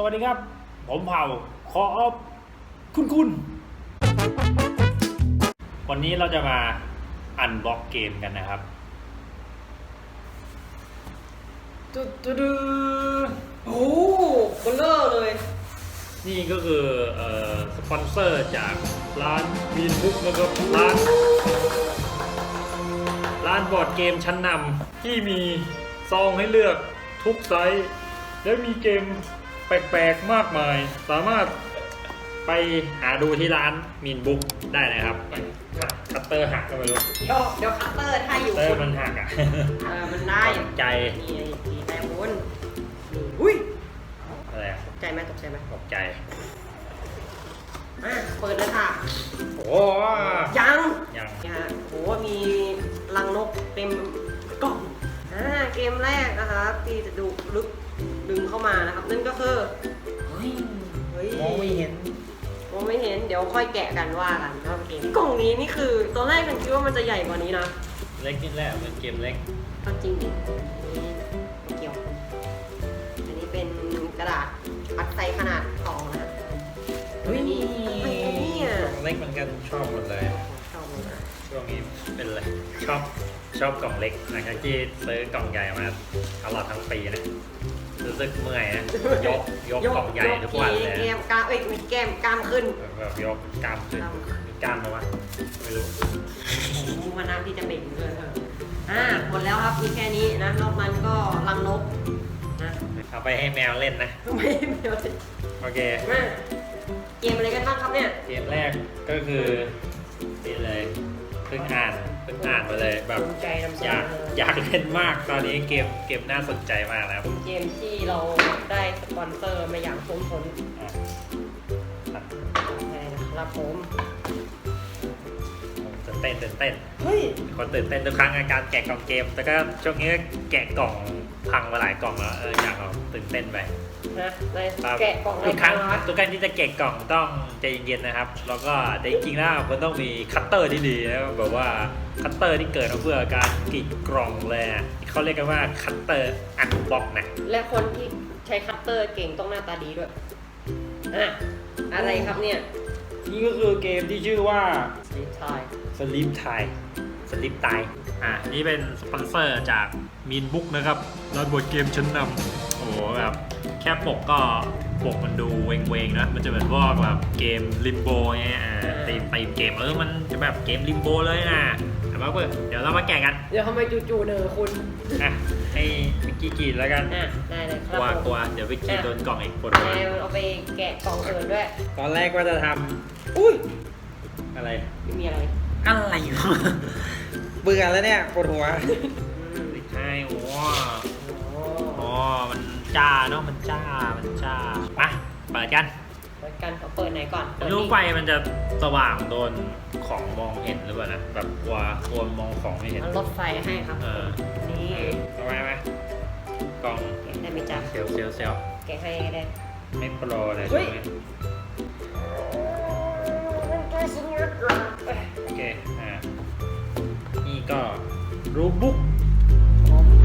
สวัสดีครับ ผมเผ่าคออฟคุณคุณวันนี้เราจะมาอันบล็อกเกมกันนะครับตุ๊ดตุ๊ดตุ๊ดโอ้โหเบลเลอร์เลย นี่ก็คือเอ่อสปอนเซอร์จากร้านมีนบุ๊กนะครับร้าน ร้านบอร์ดเกมชั้นนำที่มีซองให้เลือกทุกไซส์และมีเกม แปลกๆมากมาย สามารถไปหาดูที่ร้านมีนบุ๊กได้นะครับคัตเตอร์หักก็ไม่รู้เดี๋ยวเดี๋ยวคัตเตอร์ถ้าอยู่เตอคุร์ณมันหักอะเออมันได้ตกใจนี่ตีแต้มบนนี่อุ้ยอะไรอะตกใจไหมตกใจไหมตกใจอะเปิดเลยค่ะ โอ้ยังยังเนี่ยฮะโหมีรังนกเต็มกล่องอ่าเกมแรกนะครับที่จะดูลึก ดึงเข้ามานะครับ นั่นก็คือเฮ้ยเฮ้ยมองไม่เห็นมองไม่เห็นเดี๋ยวค่อยแกะกันว่ากันว่าเกมกล่องนี้นี่คือตอนแรกฉันคิดว่ามันจะใหญ่กว่านี้นะเล็กนิดแรกเป็นเกมเล็กก็จริงดินี่ไม่เกี่ยว อันนี้เป็นกระดาษปัดไซขนาดสองนะอันนี้อะไรกันเนี่ยเล็กเหมือนกันชอบหมดเลยชอบเลยนะช่วงนี้เป็นอะไรชอบชอบกล่องเล็กหลังจากที่ซื้อกล่องใหญ่มาตลอดทั้งปีนะ รู้สึกเมื่อยนะยกยกกล่องใหญ่ทุกวันเลยแก้มกล้ามเอ้ยมีแก้มกล้ามขึ้นแบบยกกล้ามขึ้นมีกล้ามมาวะไม่รู้โอ้มันน้ำที่จะเบ่งเลยเอออ่าหมดแล้วครับมีแค่นี้นะนอกนั้นก็รังนกนะเอาไปให้แมวเล่นนะไม่ไม่เอาสิโอเคมาเกมอะไรกันบ้างครับเนี่ยเกมแรกก็คือนี่เลยเพิ่งอ่าน เพิ่งอ่านมาเลยแบบภูมิใจนำเสอนยากออยากเล่นมากตอนนี้เกมเกมน่าสนใจมากนะครับเกมที่เราได้สปอนเซอร์มาอย่างสมผลอะตัดใช่นะครับผม ตื่นเต้นตื่นเต้นเฮ้ยคนตื่นเต้นทุกครั้งในการแกะกล่องเกม แต่ก็ช่วงนี้ก็แกะกล่องพังมาหลายกล่องแล้วเอออยากเอาตื่นเต้นไป นะในครับแกะกล่องอะไรทุกครั้งครับทุกครั้งที่จะแกะกล่องต้องใจเย็นๆนะครับ แล้วก็แต่จริงๆแล้วมันต้องมีคัตเตอร์ที่ดีนะแบบว่าคัตเตอร์ที่เกิดมาเพื่อการกรีดกล่องเลยอะเขาเรียกกันว่าคัตเตอร์อันบ็อกนะและคนที่ใช้คัตเตอร์เก่งต้องหน้าตาดีด้วยอะอะไรครับเนี่ยนี่ก็คือเกมที่ชื่อว่าสีทายสลิปไทยสลิปไทยอะนี่เป็นสปอนเซอร์จากมีนบุ๊กนะครับร้านบอร์ดเกมชั้นนำโอ้โหแบบ แค่ปกก็ปกมันดูเวงๆนะ มันจะเหมือนพวกแบบเกมลิมโบเนี่ยอ่าตีมตีมเกมเออมันจะแบบเกมลิมโบเลยนะเอามาเปิดเดี๋ยวเรามาแกะกันเดี๋ยวทำไมจู่ๆเนอคุณอะให้วิกกี้กรีดแล้วกันอะได้เลยคกรับลัวผมกลัวเดี๋ยววิกกี้โดนกล่องอีกคนแมวเอาไปแกะกล่องอื่นด้วย ตอนแรกว่าจะทำอุ้ยอะไรไม่มีอะไรอะไรวะเบื่อแล้วเนี่ยปวดหัวอืมใช่โอ้โอ้อ๋อมัน จ้าเนาะมันจ้ามันจ้าไปเปิดกันเปิดกันเขาเปิดไหนก่อนไม่รู้ไฟมันจะสว่างโดนของมองเห็นหรือเปล่านะแบบกลัวกลัวมองของไม่เห็นมันลดไฟให้ครับเออนี่เอาไว้ไหมกล่องแกะได้ไหมจ๊ะเซลลเซลลเซลลแกะให้ก็ได้ไม่โปรเลยเฮ้ใช่ยไหมมันแกะชิ้นเยอะกว่าเอ้ยโอเคอ่านี่ก็รูบุ๊ก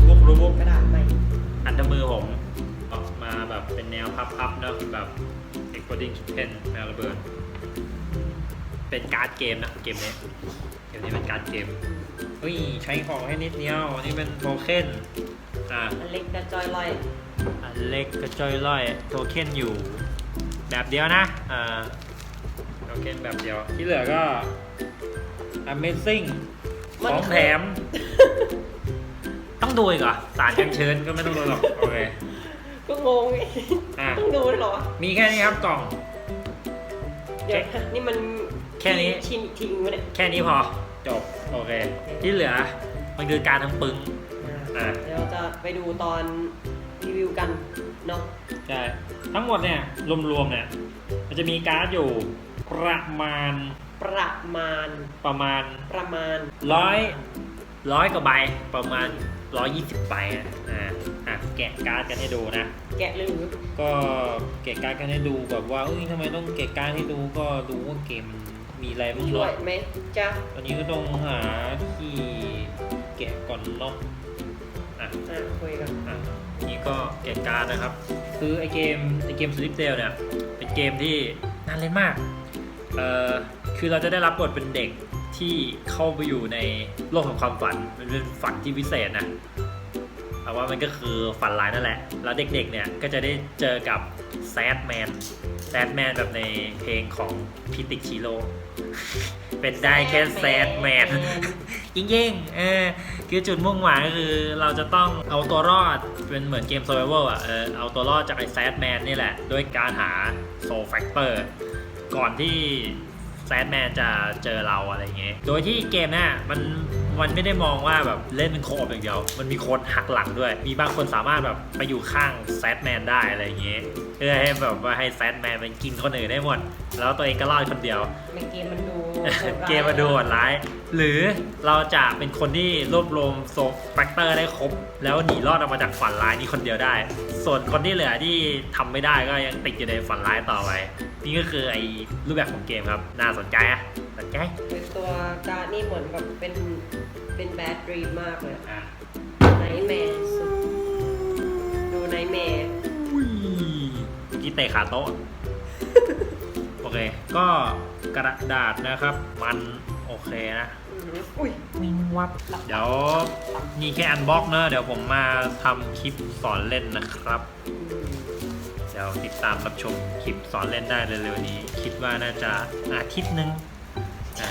บุ๊กรูบุ๊กกระดาษใหม่อันทมือผมออกมา แบบเป็นแนวพับๆเนอะแบบ Exploding Chicken แนวระเบิด เป็นการ์ดเกมนะเกมนี้เกมนี้เป็นการ์ดเกมเฮ้ยใช้ของให้นิดเดียวอันนี้เป็นโทเค็นอ่าอันเล็กกระจอยลอยอันเล็กกระจอยล่อยโทเค็นอยู่แบบเดียวนะอ่าโทเค็นแบบเดียว ที่เหลือก็ Amazing มันของคือแถม ต้องดูอีกเหรอสารกันเชิญก็ไม่ต้องดูหรอก โอเคก็ งงไงอะ ต้องดูเลยเหรอวะมีแค่นี้ครับกล่อง เดี๋ยวนะนี่มันแค่นี้ ชินทิ้งวะเนี่ยแค่นี้พอ จบ โอเค ที่เหลือ มันคือการทั้งปึง อะ เดี๋ยวเราจะไปดูตอนรีวิวกันเนาะใช่ ทั้งหมดเนี่ย รวมๆเนี่ย มันจะมีการ์ดอยู่ประมาณประมาณประมาณประมาณร้อยร้อยกว่าใบประมาณ ร้อยยี่สิบใบอะอ่าอะแกะการ์ดกันให้ดูนะ แกะหรือก็แกะการ์ดกันให้ดูแบบว่าเอ้ยทำไมต้องแกะการ์ดให้ดูก็ดูว่าเกมมีอะไรบ้างช่วยเนาะไหมจ๊ะอันนี้ก็ต้องหาที่แกะก่อนเนาะอะ อะคุยกันอะนี่ก็เกตการ์ดนะครับ คือไอเกมไอเกมสลิปเดลเนี่ยเป็นเกมที่น่าเล่นมากเอ่อคือเราจะได้รับบทเป็นเด็ก ที่เข้าไปอยู่ในโลกของความฝัน มันเป็นฝันที่พิเศษนะแต่ว่ามันก็คือฝันร้ายนั่นแหละ แล้วเด็กๆเนี่ยก็จะได้เจอกับแซดแมน แซดแมนแบบในเพลงของพิติกชิโร่เป็นได้แค่แซดแมนจริงๆเออคือจุดมุ่งหมายก็คือเราจะต้องเอาตัวรอด เป็นเหมือนเกม survival อะเออเอาตัวรอดจากไอ้แซดแมนนี่แหละ ด้วยการหาโซลแฟกเตอร์ ก่อนที่ ดแมนจะเจอเราอะไรเงี้ย โดยที่เกมเนี่ยมันมันไม่ได้มองว่าแบบเล่นเป็นโคออปอย่างเดียว มันมีคนหักหลังด้วย มีบางคนสามารถแบบไปอยู่ข้างแซดแมนได้อะไรเงี้ยเพื่อให้แบบว่าให้แซดแมนมันกินคนอื่นได้หมด แล้วตัวเองก็รอดคนเดียว ในเกมมันดู เกมมาดูโหดร้าย หรือเราจะเป็นคนที่รวบรวมโซแฟกเตอร์ได้ครบ แล้วหนีรอดออกมาจากฝันร้ายนี้คนเดียวได้ ส่วนคนที่เหลือที่ทำไม่ได้ก็ยังติดอยู่ในฝันร้ายต่อไป นี่ก็คือไอ้รูปแบบของเกมครับ น่าสนใจอะสนใจ เป็นตัวการ์ดนี่เหมือนแบบเป็นเป็นแบดดรีมมากเลยอะไนท์แมร์สุดดูไนท์แมร์อุ้ยเมื่อกี้เตะขาโต๊ะ โอเค ก็ กระดาษนะครับ มันโอเคนะอุ้ยวิงวับเดี๋ยวนี่แค่อันบ็อกเนอะเดี๋ยวผมมาทำคลิปสอนเล่นนะครับ เดี๋ยวติดตามรับชมคลิปสอนเล่นได้เร็วๆนี้ คิดว่าน่าจะอาทิตย์หนึงอ่า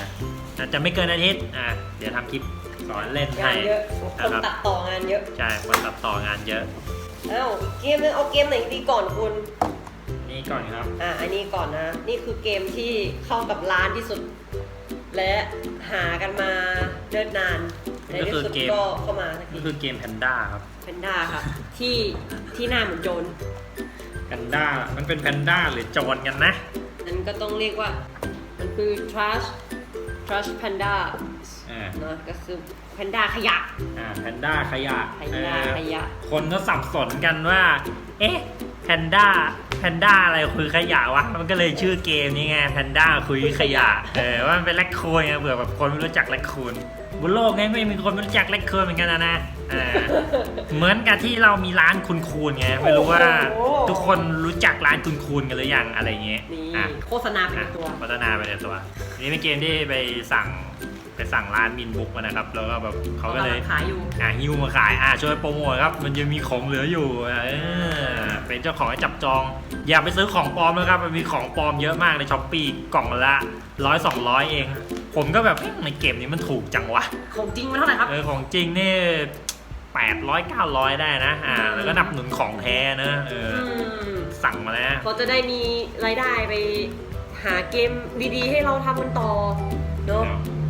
น่าจะไม่เกินอาทิตย์อ่าเดี๋ยวทำคลิปสอนเล่นงาให้นเยอะคนตัดต่องานเยอะ ใช่คนตัดต่องานเยอะเอ้าเกมนึงเอาเกมไหนดีก่อนคุณ นี่ก่อนครับ อะอันนี้ก่อนนะ นี่คือเกมที่เข้ากับร้านที่สุด และหากันมาเนิ่นนานในที่สุดก็เข้ามาสักทีนี่คือเกมแพนด้าครับแพนด้าค่ะที่ที่หน้าเหมือนโจรแพนด้ามันเป็นแพนด้าหรือโจรกันนะนั้นก็ต้องเรียกว่า มันคือ trash trash panda อ่านะก็คือแพนด้าขยะ อ่าแพนด้าขยะขยะเออขยะ คนก็สับสนกันว่า เอ๊ะแพนด้าแพนด้าอะไรคุยขยะวะ มันก็เลยชื่อเกมนี้ไงแพนด้าคุยขยะ เออว่ามันเป็นแรคคูนไงเผื่อแบบคนไม่รู้จักแรคคูนบนโลกไงไม่มีคนไม่รู้จักแรคคูนเหมือนกันนะนะเออเหมือนกับที่เรามีร้านคุณคูนไงไม่รู้ว่า โอ้โห ทุกคนรู้จักร้านคุณคูนกันหรือยังอะไรเงี้ยนี่อะโฆษณาเป็นอะตัว พัฒนาไปในตัวนี่เป็นเกมที่ไปสั่งไปสั่งร้านมินบุ๊กมานะครับ แล้วก็แบบเขาก็เลยขายอยู่ อะฮิวมาขายอะช่วยโปรโมทครับ มันยังมีของเหลืออยู่อะเออเป็นเจ้าของให้จับจอง อย่าไปซื้อของปลอมนะครับ มันมีของปลอมเยอะมากในช้อปปี้กล่องละร้อยสองร้อยเอง ผมก็แบบเอ๊ะในเกมนี้มันถูกจังวะ ของจริงมันเท่าไหร่ครับ เออของจริงนี่ แปดร้อยเก้าร้อยได้นะอ่าแล้วก็นับหนุนของแท้นะเออมสั่งมาแล้ว เขาจะได้มีรายได้ไปหาเกมดีๆ ให้เราทำกันต่อเนาะ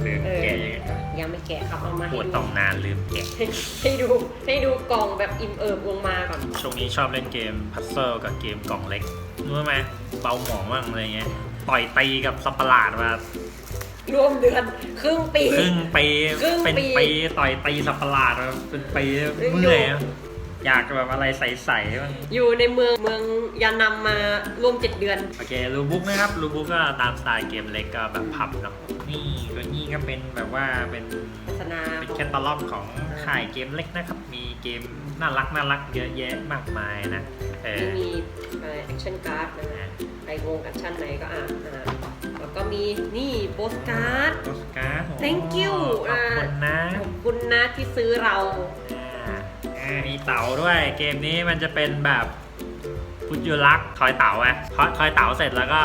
ลืมเออแกะยังไงยังไม่แกะครับเอามาปให้วดดูต้องนานลืมแกะให้ให้ดูให้ดูกล่องแบบอิ่มเอิบลงมาก่อน ช่วงนี้ชอบเล่นเกมพัซเซิลกับเกมกล่องเล็กรู้ไหมเบาหมองบ้างอะไรเงี้ย ต่อยตีกับสัตว์ประหลาดมา รวมเดือน ครึ่งปี ครึ่งปีครึ่งปี เป็นปีต่อยตีสัตว์ประหลาดมาเป็นปีอยู่เมื่อยอะอยากแบบอะไรใสๆบ้างอยู่ในเมืองเมืองยานำมารวมเจ็ดเดือน โอเครูบุ๊กนะครับรูบุ๊กก็ตามสไตล์เกมเล็กก็แบบพับเนาะนี่ตัวนี้ก็เป็นแบบว่าเป็นโฆษณาเป็นแคตตาล็อกของค่ายเกมเล็กนะครับ มีเกมน่ารักน่ารักเยอะแยะมากมายนะเออที่มีแอคชั่นการ์ดนะฮะไปวงแอคชั่นไหนก็อ่านนะฮะ แล้วก็มีนี่โปสการ์ด โปสการ์ด Thank you ขอบคุณนะขอบคุณนะที่ซื้อเราอ่าอ่ามีเต่าด้วย เกมนี้มันจะเป็นแบบพุทยุรักทอยเต่าไงทอยทอยเต่าเสร็จแล้วก็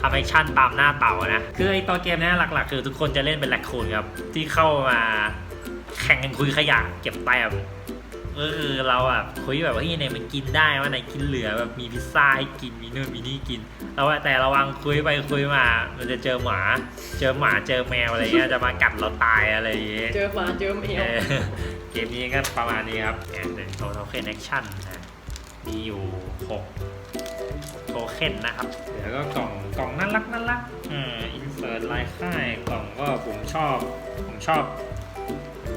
ทำแอคชั่นตามหน้าเต่านะ คือไอตัวเกมเนี้ยหลักๆ คือทุกคนจะเล่นเป็นแลคคูนครับ ที่เข้ามาแข่งกันคุยขยะเก็บแต้ม ก็คือเราอะคุยแบบว่าเฮ้ยไหนมันกินได้ว่าไหนกินเหลือแบบมีพิซซ่าให้กินมีนู่นมีนี่กินแล้วแต่ระวังคุยไปคุยมา มันจะเจอหมา เจอหมาเจอแมวอะไรเงี้ยจะมากัดเราตายอะไรอย่างเงี้ยเจอหมาเจอแมวเออเกมนี้ก็ประมาณนี้ครับเนี่ยเป็นโทเค็นแอคชั่นนะมีอยู่6โทเค็นนะครับแล้วก็กล่องกล่องน่ารักน่ารักอ่าอินเสิร์ตลายค่ายกล่องก็ผมชอบผมชอบ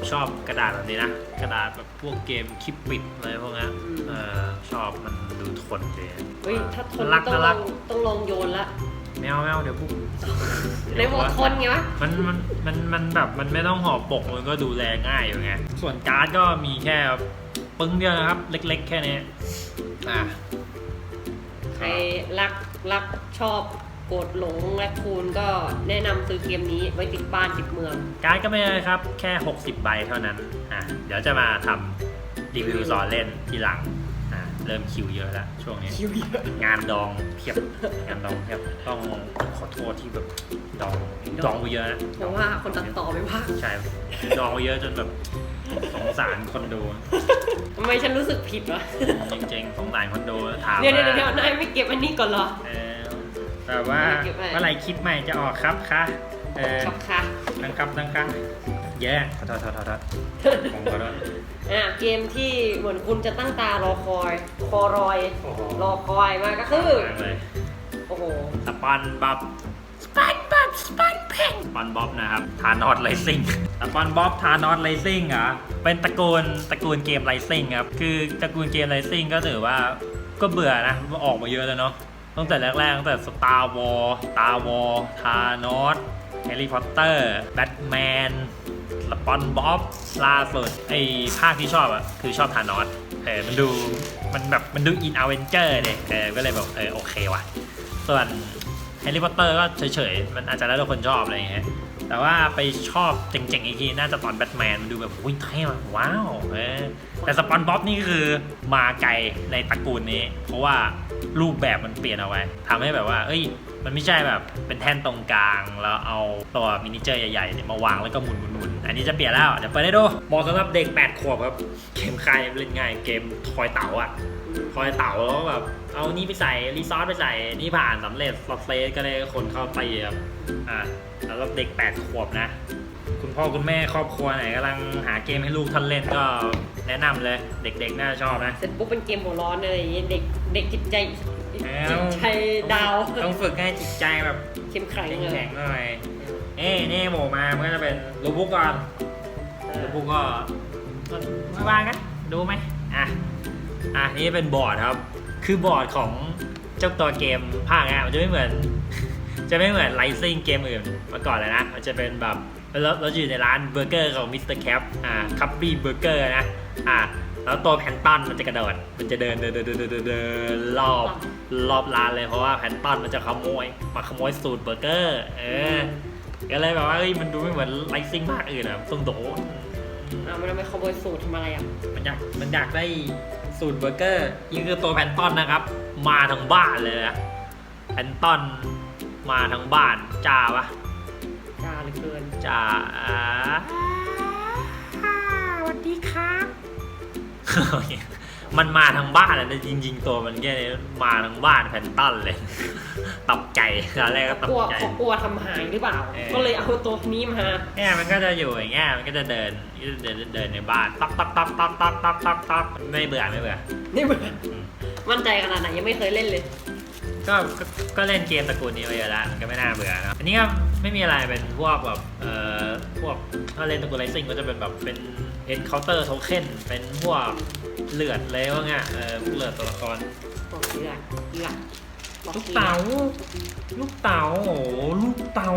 ผมชอบกระดาษแบบนี้นะ กระดาษแบบพวกเกมคลิปปิดอะไรพวกนี้นเออชอบมันดูทนดีเฮ้ยถ้าทนรักต้องน่าลรัอกงต้องลองโยนละแมวแมวเดี๋ยวปุ๊บในหมดทนไงวะมันมันมันมันแบบมันไม่ต้องห่อปกมันก็ดูแลง่ายอยู่ไงส่วนการ์ดก็มีแค่ปึ้งเดียวนะครับ เล็ก ๆ แค่นี้อะใครรักรักชอบโกดหลงและคูณก็แนะนำซื้อเกมนี้ไว้ติดบ้านติดเมือง การ์ดก็ไม่เลยครับ แค่ 60 ใบเท่านั้นอะเดี๋ยวจะมาทำรีวิวสอนเล่นทีหลังอะเริ่มคิวเยอะแล้วช่วงนี้ คิวเยอะงานดองเพียบงานดองเพียบต้องขอโทษที่แบบดองดองไปเยอะนะเพราะว่าคนตัดต่อไม่พักใช่ดองไปเยอะจนแบบสงสารคนดูทำไมฉันรู้สึกผิดวะจริงๆสงสารคนดูถามเดี๋ยวเดี๋ยวว่าเดี๋ยวนายไม่เก็บอันนี้ก่อนเหรอเออ แบบว่าเก็บไว้เมื่อไหรคลิปใหม่จะออกครับคะเออครับค่ะดังครับดังครับแย่ขอโทษขอโทษขอโทษผมขอโทษอะเกมที่เหมือนคุณจะตั้งตารอคอยคอรอย โอ้โหรอคอยมากก็คือ มากเลยโอ้โห สปอนบ๊อบสปอนบ๊อบสปอนแพงสปอนบ๊อบนะครับทานอตไลซิ่งสปอนบ๊อบทานอตไลซิ่งเหรอเป็นตระกูลตระกูลเกมไลซิ่งครับคือตระกูลเกมไลซิ่งก็ถือว่าก็เบื่อนะมันออกมาเยอะแล้วเนาะ ตั้งแต่แรกๆตั้งแต่ Star Wars Star Wars ทานอสแฮร์รี่พอตเตอร์ แบทแมนสปอนบ๊อบล่าสุดไอ้ภาคที่ชอบอะคือชอบทานอสเออมันดู มันแบบ มันดูอินอเวนเจอร์เนี่ยเออก็เลยแบบ เออ โอเคว่ะ ส่วนแฮร์รี่พอตเตอร์ก็เฉยๆ มันอาจจะแล้วแต่คนชอบอะไรอย่างเงี้ยแต่ว่าไปชอบเจ๋งๆอีกที น่าจะตอนแบทแมนมันดูแบบอุ้ยเท่มากว้าวเออแต่สปอนบ๊อบนี่คือมาไกลในตระกูลนี้ เพราะว่า รูปแบบมันเปลี่ยนเอาไว้ทำให้แบบว่า เอ้ย มันไม่ใช่แบบเป็นแท่นตรงกลางแล้วเอาตัวมินิเจอร์ใหญ่ๆเนี่ยมาวางแล้วก็หมุนๆๆอันนี้จะเปลี่ยนแล้วเดี๋ยวเปิดให้ดูเหมาะสำหรับเด็ก 8 ขวบครับ เกมใครเล่นง่ายเกมทอยเต๋าอะคอยเต่าแล้วแบบเอานี่ไปใส่รีซอสไปใส่นี่ผ่านสำเร็จสเฟสก็เลยคนเข้าตีครับอ่าแล้วเด็ก 8 ขวบนะ คุณพ่อคุณแม่ครอบครัวไหนกำลังหาเกมให้ลูกท่านเล่นก็แนะนำเลย เด็กๆน่าชอบนะเสร็จปุ๊บเป็นเกมหัวร้อนอะไรอย่างเงี้ยเด็กเด็กจิตใจแล้วจิตใจดาวต้องฝึกให้จิตใจแบบเข้มแข็งเลยแข็งๆหน่อยเอ้นี่โหมมา มันก็จะเป็นรูบุ๊กก่อนรูบุ๊กก็ไม่ว่างกันดูไหมอะอะนี่เป็นบอร์ดครับ คือบอร์ดของเจ้าตัวเกมภาคเนี้ยมันจะไม่เหมือน จะไม่เหมือนไลซิ่งเกมอื่นมาก่อนเลยนะ มันจะเป็นแบบ เราเราอยู่ในร้านเบอร์เกอร์ของมิสเตอร์แคปอ่าคับบี้เบอร์เกอร์นะอ่าแล้วตัวแพนตันมันจะกระโดดมันจะเดินเดินเดินเดินเดินเดินเดินรอบรอบร้านเลยเพราะว่าแพนตันมันจะขโมยมาขโมยสูตรเบอร์เกอร์เออก็เลยแบบว่าเอ้ยมันดูไม่เหมือนไลซิ่งภาคอื่นอะต้องโดนอะมันเอาไปขโมยสูตรทำอะไรอะมันอยากมันอยากได้สูตรเบอร์เกอร์นี่คือตัวแพนตอนนะครับ มาทั้งบ้านเลยนะแพนตอนมาทั้งบ้านจ้าปะจ้า เหลือเกินจ้าอ่าสวัสดีครับ มันมาทั้งบ้านเลยนะจริง ๆ ตัวมันแค่นี้มาทั้งบ้านแพนตันเลยตกใจตอนแรกก็ตกลัวกใจ เขากลัวทำหายหรือเปล่า เออ ก็เลยเอาตัวนี้มา เนี่ยมันก็จะอยู่อย่างเงี้ยมันก็จะเดินเดินเดินในบ้านตักตักตักตักตักตักตักตักไม่เบื่อไม่เบื่อ นี่เบื่อมั่นใจขนาดไหนยังไม่เคยเล่นเลย ก็ก็ก็เล่นเกมตระกูลนี้มาเยอะแล้วมันก็ไม่น่าเบื่อนะอันนี้ก็ไม่มีอะไรเป็นพวกแบบเอ่อพวกถ้าเล่นตระกูลไรซิ่งก็จะเป็นแบบเป็น encounter token เป็นพวกเลือดเลยว่าไงเออพวกเลือดตัวละครบอกเลือดเลือดบอกลูกเต๋า ลูกเต๋า โอ้โหลูกเต๋า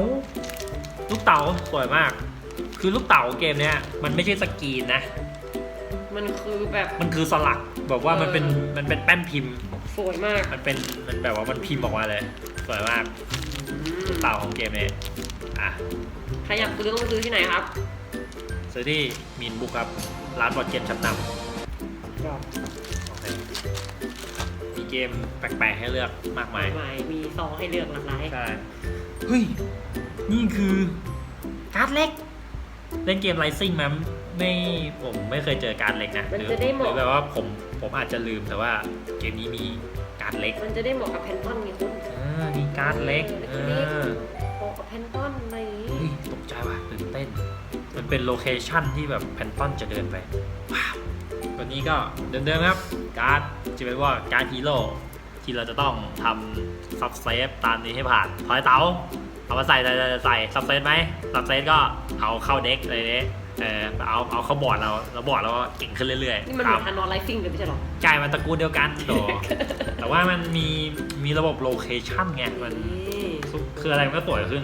ลูกเต๋าสวยมาก คือลูกเต๋าเกมเนี้ยมันไม่ใช่สกรีนนะ มันคือแบบ มันคือสลักแบบว่ามันเป็น มันเป็นแป้นพิมพ์ สวยมาก มันเป็นมันแบบว่ามันพิมพ์ออกมาเลย สวยมากอืมลูกเต๋าของเกมนี้อะใครอยากซื้อต้องไปซื้อที่ไหนครับ ซื้อที่มีนบุ๊กครับ ร้านบอร์ดเกมชั้นนำโอเคมีเกมแปลกๆให้เลือกมากมายใหม่มีซองให้เลือกหลากหลายใช่ เฮ้ย นี่คือ การ์ดเล็ก เล่นเกมไรซิ่งมั้ย ไม่ผมไม่เคยเจอการ์ดเล็กนะมันหรือจะได้เหหรืมาะอแบบว่าผมผมอาจจะลืมแต่ว่าเกมนี้มีการ์ดเล็กมันจะได้เหมาะกับแพนทอนไงคุณ อ่ามีการ์ดเล็กเอเอออเหมาะกับแพนทอนอะไรอย่างงี้เฮ้ยตกใจว่ะตื่นเต้น มันเป็นโลเคชั่นที่แบบแพนตอนจะเดินไปว้าวตัวนี้ก็เดิมๆครับ การ์ดจะเป็นว่าการ์ดฮีโร่ที่เราจะต้องทำซับเซฟตามนี้ให้ผ่านถอยเต๋าเอามาใส่ใส่ใส่ใส่ซับเซฟไหมซับเซฟก็เอาเข้าเด็กอะไรนี้ เออเอาเอาเข้าบอร์ดเราแล้วบอร์ดเราก็เก่งขึ้นเรื่อยนี่มันๆเหตามือนทานอนไลฟิงเลยไม่ใช่หรอ กลายมาตระกูลเดียวกันโด แต่ว่ามันมีมีระบบโลเคชั่นไงมันนี่คืออะไรมันก็สวยขึ้น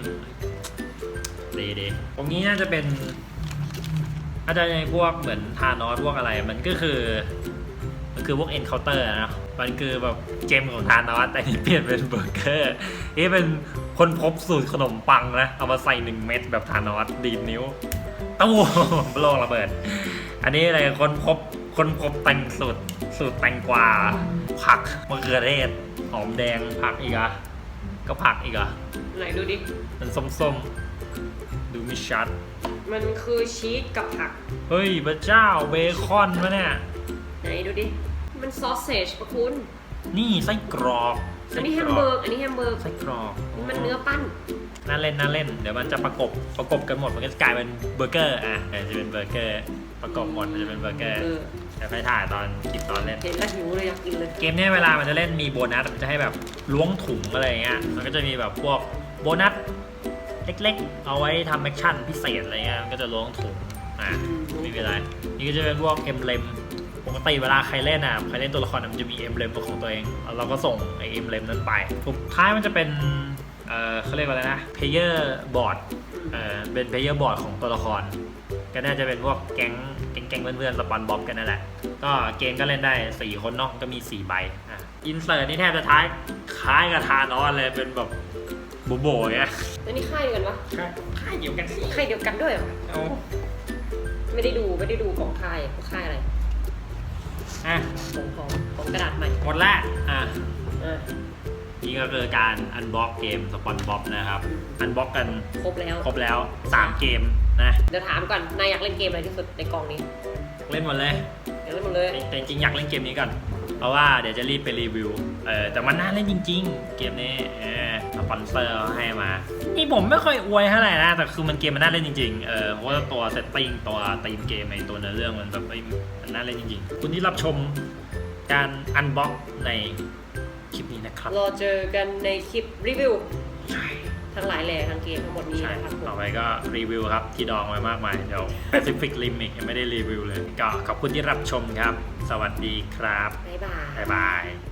ดีดีตรงนี้น่าจะเป็นอาจจะในพวกเหมือนทานอสพวกอะไร มันก็คือ มันคือพวก encounter อะเนอะมันคือแบบเกมของทานอสแต่นี่เปลี่ยนเป็นเบอร์เกอร์นี่เป็นคนพบสูตรขนมปังนะ เอามาใส่หนึ่งเม็ดแบบทานอสดีดนิ้ว ตู้โลกระเบิด อันนี้อะไรคนพบคนพบแต่งสูตรสูตรแตงกวาผักมะเขือเทศหอมแดงผักอีกอะก็ผักอีกอะไหนดูดิ มันส้มๆ ดูไม่ชัด มันคือชีสกับผัก เฮ้ยพระเจ้าเบคอนวะเนี่ย ไหนดูดิ มันซอสเซจปะคุณ นี่ไส้กรอกอันนี้แฮมเบอร์กอันนี้แฮมเบอร์กไส้กรอก มันเนื้อปั้น น่าเล่นน่าเล่น เดี๋ยวมันจะประกบประกบกันหมดมันก็จะกลายเป็นเบอร์เกอร์อะเดี๋ยวจะเป็นเบอร์เกอร์ ประกบหมดมันจะเป็นเบอร์เกอร์เออเดี๋ยวไปถ่ายตอนคลิปตอนเล่น เห็นแล้วหิวเลยอยากกินเลยเกมเนี้ยเวลามันจะเล่นมีโบนัสมันจะให้แบบล้วงถุงอะไรอย่างเงี้ย มันก็จะมีแบบพวกโบนัสเล็กๆ เอาไว้ทำแอคชั่นพิเศษอะไรเงี้ย มันก็จะล้วงถุง อะไม่เป็นไร นี่ก็จะเป็นพวกเอ็มเลม ปกติเวลาใครเล่นอะ ใครเล่นตัวละครอะมันจะมีเอ็มเลมของตัวเองแล้วเราก็ส่งไอเอ็มเลมนั้นไปสุดท้ายมันจะเป็น เออเขาเรียกว่าอะไรนะเพเยอร์บอร์ดเออเป็นเพเยอร์บอร์ดของตัวละคร ก็น่าจะเป็นพวกแก๊งแก๊งแก๊งเพื่อนๆสปอนบ๊อบกันนั่นแหละ ก็เกมก็เล่นได้ 4 คนเนาะก็มี 4 ใบอะอินเสิร์ตนี่แทบจะท้ายคล้ายกับทานอสเลยเป็นแบบโบโบๆอย่างเงี้ยอันนี้ค่ายเดียวกันปะค่ายเดียวกันสิค่ายเดียวกันด้วยเหรอเอาไม่ได้ดูไม่ได้ดูของค่ายของค่ายอะไรอะของของของกระดาษใหม่หมดละอะอะ นี่ก็คือการอันบ็อกเกมสปอนบ๊อบนะครับอันบ็อกกันครบแล้ว ครบแล้ว 3 เกมนะเดี๋ยวถามก่อนนายอยากเล่นเกมอะไรที่สุดในกองนี้เล่นหมดเลยอยากเล่นหมดเลย แต่จริงๆอยากเล่นเกมนี้ก่อนเพราะว่าเดี๋ยวจะรีบไปรีวิวเออแต่มันน่าเล่นจริง ๆ เกมนี้เออสปอนเซอร์ให้มานี่ผมไม่ค่อยอวยเท่าไหร่นะแต่คือมันเกมมันน่าเล่นจริงๆเออเพราะว่าตัวเซตติ้งตัวตีมเกมไอตัวเนื้อเรื่องมันแบบเอ้ยมันน่าเล่นจริงๆคุณที่รับชมการอันบ็อกใน คลิปนี้นะครับ รอเจอกันในคลิปรีวิวทั้งหลายแหล่ทั้งเกมทั้งหมดนี้ใช่นะครับผต่อมไปก็รีวิวครับที่ดองไว้มากมาย เดี๋ยว Pacific Rim อีกยังไม่ได้รีวิวเลย ก็ขอบคุณที่รับชมครับ สวัสดีครับ บ๊ายบาย บ๊ายบาย